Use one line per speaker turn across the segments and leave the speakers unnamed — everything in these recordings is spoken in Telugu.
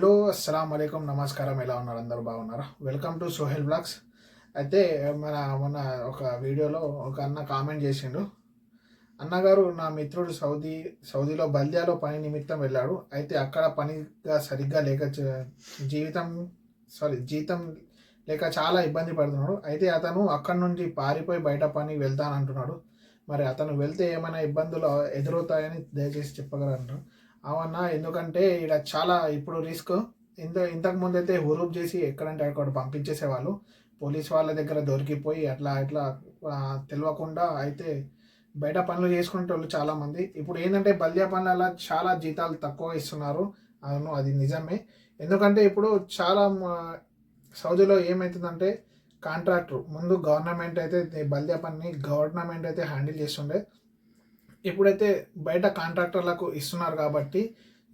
హలో అస్సలం అయికం నమస్కారం ఎలా ఉన్నారు? అందరూ బాగున్నారా? Welcome to Sohel blogs. అయితే మన మొన్న ఒక వీడియోలో ఒక అన్న కామెంట్ చేసిండు. అన్నగారు నా మిత్రుడు సౌదీ సౌదీలో బల్దియాలో పని నిమిత్తం వెళ్ళాడు. అయితే అక్కడ పనిగా సరిగ్గా లేక జీవితం సారీ జీతం లేక చాలా ఇబ్బంది పడుతున్నాడు. అయితే అతను అక్కడి నుండి పారిపోయి బయట పని వెళ్తానంటున్నాడు. మరి అతను వెళ్తే ఏమైనా ఇబ్బందులు ఎదురవుతాయని దయచేసి చెప్పగలరు? అవన్నా ఎందుకంటే ఇక్కడ చాలా ఇప్పుడు రిస్క్. ఇంత ఇంతకు ముందు అయితే హురూప్ చేసి ఎక్కడంటే అక్కడ పంపించేసేవాళ్ళు. పోలీస్ వాళ్ళ దగ్గర దొరికిపోయి అట్లా ఇట్లా తెలియకుండా అయితే బయట పనులు చేసుకునే వాళ్ళు ఇప్పుడు ఏంటంటే బల్దియా పనుల చాలా జీతాలు తక్కువ ఇస్తున్నారు. అవును అది నిజమే. ఎందుకంటే ఇప్పుడు చాలా సౌదీలో ఏమవుతుందంటే కాంట్రాక్టర్ ముందు గవర్నమెంట్ అయితే బల్దియా పని గవర్నమెంట్ అయితే హ్యాండిల్ చేస్తుండే. ఇప్పుడైతే బయట కాంట్రాక్టర్లకు ఇస్తున్నారు కాబట్టి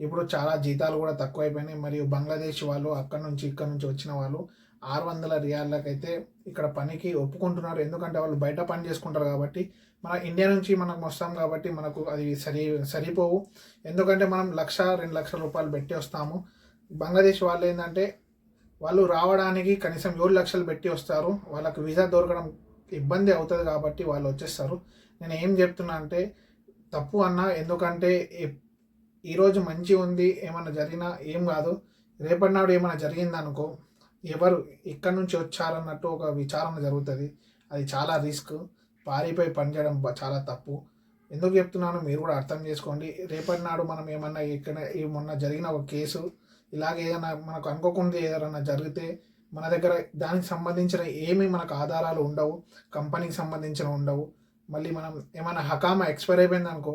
ఇప్పుడు చాలా జీతాలు కూడా తక్కువైపోయినాయి. మరియు బంగ్లాదేశ్ వాళ్ళు అక్కడ నుంచి ఇక్కడ నుంచి వచ్చిన వాళ్ళు ఆరు వందల రియాళ్ళకైతే ఇక్కడ పనికి ఒప్పుకుంటున్నారు. ఎందుకంటే వాళ్ళు బయట పని చేసుకుంటారు కాబట్టి మన ఇండియా నుంచి మనకు వస్తాం కాబట్టి మనకు అది సరి సరిపోవు. ఎందుకంటే మనం లక్ష రెండు లక్షల రూపాయలు పెట్టి వస్తాము. బంగ్లాదేశ్ వాళ్ళు ఏంటంటే వాళ్ళు రావడానికి కనీసం ఏడు లక్షలు పెట్టి వస్తారు. వాళ్ళకి వీసా దొరకడం ఇబ్బంది అవుతుంది కాబట్టి వాళ్ళు వచ్చేస్తారు. నేను ఏం చెప్తున్నా అంటే తప్పు అన్నా ఎందుకంటే ఈరోజు మంచి ఉంది ఏమైనా జరిగినా ఏం కాదు. రేపటి నాడు ఏమైనా జరిగిందనుకో ఎవరు ఎక్కడి నుంచి వచ్చారన్నట్టు ఒక విచారణ జరుగుతుంది. అది చాలా రిస్క్. పారిపోయి పనిచేయడం చాలా తప్పు. ఎందుకు చెప్తున్నాను మీరు కూడా అర్థం చేసుకోండి. రేపటి నాడు మనం ఏమన్నా ఇక్కడ ఈ మొన్న జరిగిన ఒక కేసు ఇలాగ ఏదైనా మనకు అనుకోకుండా ఏదైనా జరిగితే మన దగ్గర దానికి సంబంధించిన ఏమీ మనకు ఆధారాలు ఉండవు కంపెనీకి సంబంధించిన ఉండవు. మళ్ళీ మనం ఏమైనా హకామా ఎక్స్పైర్ అయిపోయింది అనుకో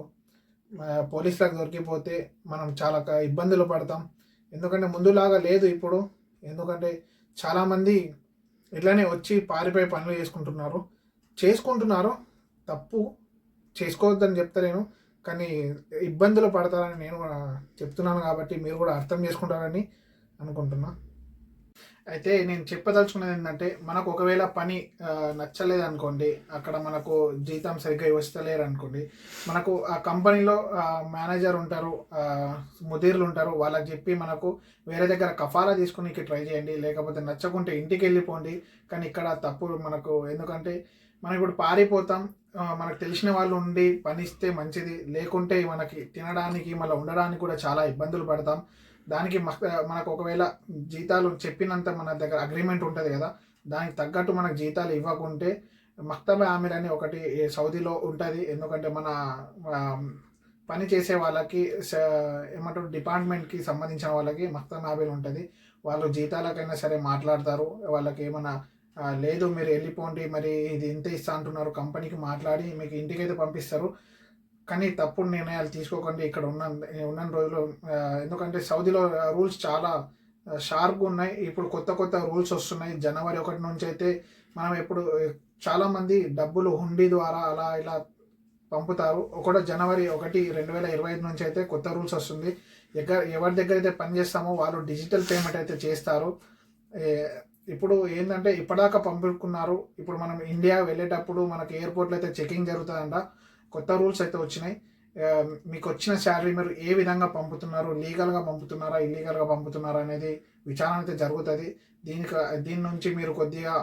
పోలీసులకు దొరికిపోతే మనం చాలా ఇబ్బందులు పడతాం. ఎందుకంటే ముందులాగా లేదు ఇప్పుడు. ఎందుకంటే చాలామంది ఇట్లానే వచ్చి పారిపోయి పనులు చేసుకుంటున్నారు. చేసుకుంటున్నారు. తప్పు చేసుకోవద్దని చెప్తలేను. కానీ ఇబ్బందులు పడతారని నేను కూడా చెప్తున్నాను కాబట్టి మీరు కూడా అర్థం చేసుకుంటారని అనుకుంటున్నాను అయితే నేను చెప్పదలుచుకున్నది ఏంటంటే మనకు ఒకవేళ పని నచ్చలేదు అనుకోండి అక్కడ మనకు జీతం సరిగ్గా ఇస్తలేరు అనుకోండి మనకు ఆ కంపెనీలో మేనేజర్ ఉంటారు ముదీర్లు ఉంటారు వాళ్ళకి చెప్పి మనకు వేరే దగ్గర కఫాలా తీసుకుని ట్రై చేయండి లేకపోతే నచ్చకుంటే ఇంటికి వెళ్ళిపోండి కానీ ఇక్కడ తప్పు మనకు ఎందుకంటే మనం ఇప్పుడు పారిపోతాం మనకు తెలిసిన వాళ్ళు ఉండి పని ఇస్తే మంచిది లేకుంటే మనకి తినడానికి మళ్ళీ ఉండడానికి కూడా చాలా ఇబ్బందులు పడతాం. దానికి మనకు ఒకవేళ జీతాలు చెప్పినంత మన దగ్గర అగ్రిమెంట్ ఉంటుంది కదా దానికి తగ్గట్టు మనకు జీతాలు ఇవ్వకుంటే మక్తబ ఆమిర్ అని ఒకటి సౌదీలో ఉంటుంది. ఎందుకంటే మన పని చేసే వాళ్ళకి స- ఏమంటారు డిపార్ట్మెంట్కి సంబంధించిన వాళ్ళకి మక్తబ ఆమిర్ ఉంటుంది. వాళ్ళు జీతాలకైనా సరే మాట్లాడతారు. వాళ్ళకి ఏమైనా లేదు మీరు వెళ్ళిపోండి మరి ఇది ఇంత ఇస్తా అంటున్నారు కంపెనీకి మాట్లాడి మీకు ఇంటికైతే పంపిస్తారు. కానీ తప్పుడు నిర్ణయాలు తీసుకోకండి. ఇక్కడ ఉన్న ఉన్న రోజులు ఎందుకంటే సౌదీలో రూల్స్ చాలా షార్ప్గా ఉన్నాయి. ఇప్పుడు కొత్త కొత్త రూల్స్ వస్తున్నాయి. జనవరి ఒకటి నుంచి అయితే మనం ఇప్పుడు చాలామంది డబ్బులు హుండీ ద్వారా అలా ఇలా పంపుతారు. ఒకటో జనవరి ఒకటి రెండు వేల ఇరవై ఐదు నుంచి అయితే కొత్త రూల్స్ వస్తుంది. ఎక్కడ ఎవరి దగ్గర అయితే పని చేస్తామో వాళ్ళు డిజిటల్ పేమెంట్ అయితే చేస్తారు. ఇప్పుడు ఏంటంటే ఇప్పటిదాకా పంపుకున్నారు. ఇప్పుడు మనం ఇండియా వెళ్ళేటప్పుడు మనకి ఎయిర్పోర్ట్లో అయితే చెకింగ్ జరుగుతుందంట. కొత్త రూల్స్ అయితే వచ్చినాయి. మీకు వచ్చిన శాలరీ మీరు ఏ విధంగా పంపుతున్నారు లీగల్గా పంపుతున్నారా ఇల్లీగల్గా పంపుతున్నారా అనేది విచారణ అయితే జరుగుతుంది. దీనికి దీని నుంచి మీరు కొద్దిగా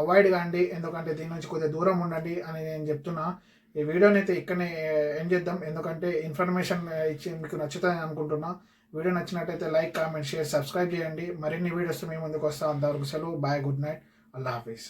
అవాయిడ్ కాండి. ఎందుకంటే దీని నుంచి కొద్దిగా దూరం ఉండండి అని నేను చెప్తున్నా. ఈ వీడియోని అయితే ఇక్కడనే ఎండ్ చేద్దాం. ఎందుకంటే ఇన్ఫర్మేషన్ ఇచ్చి మీకు నచ్చుతుందని అనుకుంటున్నా. వీడియో నచ్చినట్టయితే లైక్ కామెంట్ షేర్ సబ్స్క్రైబ్ చేయండి. మరిన్ని వీడియోస్ మేము ముందుకు వస్తాం. అంతవరకు సెలవు. Bye good night. అల్లా హాఫీజ్.